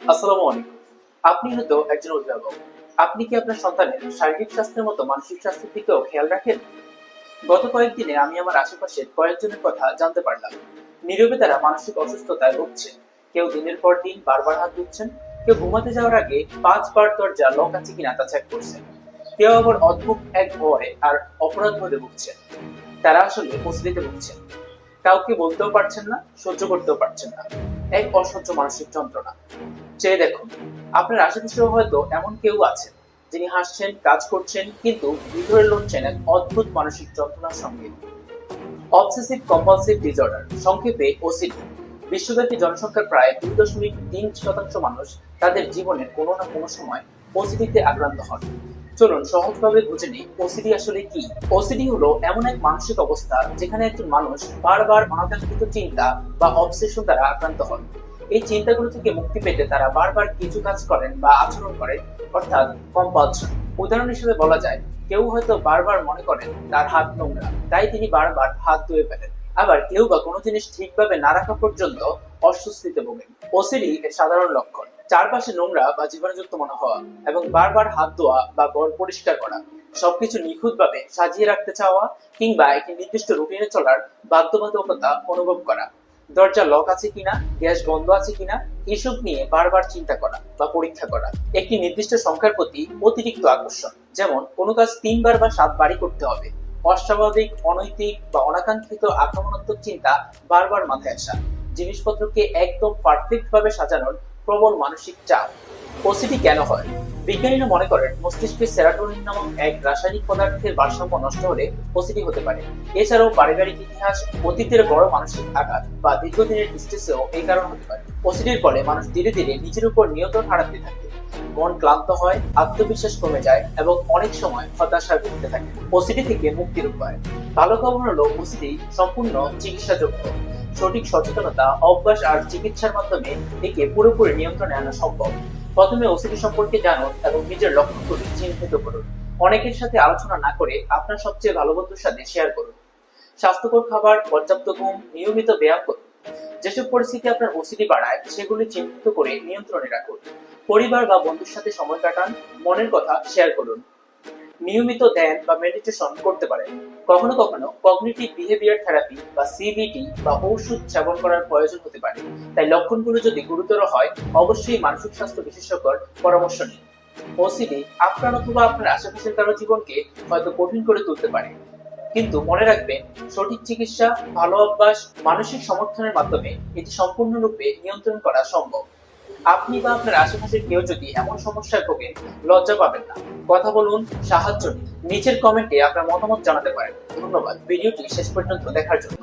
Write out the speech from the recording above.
আসসালামু আলাইকুম। আপনি হয়তো একজন অভিভাবক। আপনি কি আপনার সন্তানের শারীরিক স্বাস্থ্যের মতো মানসিক স্বাস্থ্যের দিকেও খেয়াল রাখেন? গত কয়েকদিনে আমি আমার আশেপাশের কয়েকজনের কথা জানতে পারলাম। নীরবে তারা মানসিক অসুস্থতায় ভুগছেন কেউ দিনের পর দিন বারবার হাত ধুচ্ছেন। কেউ ঘুমাতে যাওয়ার আগে পাঁচবার দরজা লক আছে কিনা তা চেক করছেন। কেউ আবার অদ্ভুত এক ভয় আর অপরাধ বোধে ভুগছেন। তারা আসলে উপস্থিতিতে ভুগছেন। কাউকে বলতেও পারছেন না, সহ্য করতেও পারছেন না। এক অসহ্য মানসিক যন্ত্রণা। চেয়ে দেখুন। আপনার আশেপাশেও হয়তো এমন কেউ আছেন যিনি হাসছেন, কাজ করছেন, কিন্তু ভিতরে লড়ছেন এক অদ্ভুত মানসিক যন্ত্রণার সঙ্গে। অবসেসিভ কম্পালসিভ ডিসঅর্ডার সংক্ষেপে ওসিডি বিশ্বব্যাপী জনসংখ্যার প্রায় দুই দশমিক তিন শতাংশ মানুষ তাদের জীবনের কোনো না কোনো সময় ওসিডিতে আক্রান্ত হন। চলুন সহজভাবে বুঝে নিই ওসিডি আসলে কি। ওসিডি হলো এমন এক মানসিক অবস্থা যেখানে একজন মানুষ বারবার অনাকাঙ্ক্ষিত চিন্তা বা অবসেশন দ্বারা আক্রান্ত হন। এই চিন্তাগুলো থেকে মুক্তি পেতে তারা বারবার কিছু কাজ করেন বা আচরণ করেন, অর্থাৎ কম্পালশন উদাহরণ হিসেবে বলা যায়, কেউ হয়তো বারবার মনে করেন তার হাত নোংরা, তাই তিনি বারবার হাত ধুয়ে ফেলেন। আবার কেউ বা কোনো জিনিস ঠিকভাবে না রাখা পর্যন্ত অস্বস্তিতে ভোগেন। ওসিডি এর সাধারণ লক্ষণ, চারপাশে নোংরা বা জীবাণুযুক্ত মনে হওয়া এবং বারবার হাত ধোয়া বা ঘর পরিষ্কার করা, সবকিছু নিখুঁতভাবে সাজিয়ে রাখতে চাওয়া কিংবা একটি নির্দিষ্ট রুটিনে চলার বাধ্যবাধকতা অনুভব করা। দরজা লক আছে কিনা, গ্যাস বন্ধ আছে কিনা, এসব নিয়ে বারবার চিন্তা করা বা পরীক্ষা করা। একটি নির্দিষ্ট সংখ্যার প্রতি অতিরিক্ত আকর্ষণ। যেমন, কোনো কাজ তিনবার বা সাতবারই করতে হবে। অস্বাভাবিক, অনৈতিক বা অনাকাঙ্ক্ষিত আক্রমণাত্মক চিন্তা বারবার মাথায় আসা। জিনিসপত্রকে একদম পারফেক্ট ভাবে সাজানোর প্রবল মানসিক চাপ। ওসিডি কেন হয়? বিজ্ঞানীরা মনে করেন, মস্তিষ্কে সেরাটোনিন নামক এক রাসায়নিক পদার্থের ভারসাম্য নষ্ট হলে ওসিডি হতে পারে। এছাড়াও পারিবারিক ইতিহাস, অতীতের বড় মানসিক আঘাত বা দীর্ঘদিনের স্ট্রেসেও এই কারণ হতে পারে। ওসিডির ফলে মানুষ ধীরে ধীরে নিজের উপর নিয়ন্ত্রণ হারাতে থাকে। মন ক্লান্ত হয়, আত্মবিশ্বাস কমে যায় এবং অনেক সময় হতাশায় ভুগতে থাকে। ওসিডি থেকে মুক্তির উপায়। ভালো খবর হলো ওসিডি সম্পূর্ণ চিকিৎসাযোগ্য। সঠিক সচেতনতা, অভ্যাস আর চিকিৎসার মাধ্যমে একে পুরোপুরি নিয়ন্ত্রণে আনা সম্ভব। প্রথমে ওসিডি সম্পর্কে জানুন এবং নিজের লক্ষ্যগুলি চিহ্নিত করুন অনেকের সাথে আলোচনা না করে আপনার সবচেয়ে ভালো বন্ধুর সাথে শেয়ার করুন। স্বাস্থ্যকর খাবার, পর্যাপ্ত ঘুম, নিয়মিত ব্যায়াম করুন। যেসব পরিস্থিতি আপনার ওসিডি বাড়ায়, সেগুলি চিহ্নিত করে নিয়ন্ত্রণে রাখুন। পরিবার বা বন্ধুর সাথে সময় কাটান, মনের কথা শেয়ার করুন। নিয়মিত ধ্যান বা মেডিটেশন করতে পারেন কখনো কখনো কগনিটিভ বিহেভিয়ার থেরাপি বা সিবিটি বা ঔষধ সেবন করার প্রয়োজন হতে পারে। তাই লক্ষণগুলো যদি গুরুতর হয়, অবশ্যই মানসিক স্বাস্থ্য বিশেষজ্ঞর পরামর্শ নিন। ওসিডি আপনার অথবা আপনার আশেপাশের কারও জীবনকে হয়তো কঠিন করে তুলতে পারে। কিন্তু মনে রাখবেন, সঠিক চিকিৎসা, ভালো অভ্যাস, মানসিক সমর্থনের মাধ্যমে এটি সম্পূর্ণরূপে নিয়ন্ত্রণ করা সম্ভব। আপনি বা আপনার আশেপাশের কেউ যদি এমন সমস্যায় ভোগেন, লজ্জা পাবেন না। কথা বলুন, সাহায্য নিচের কমেন্টে আপনার মতামত জানাতে পারেন। ধন্যবাদ। ভিডিওটি শেষ পর্যন্ত দেখার জন্য।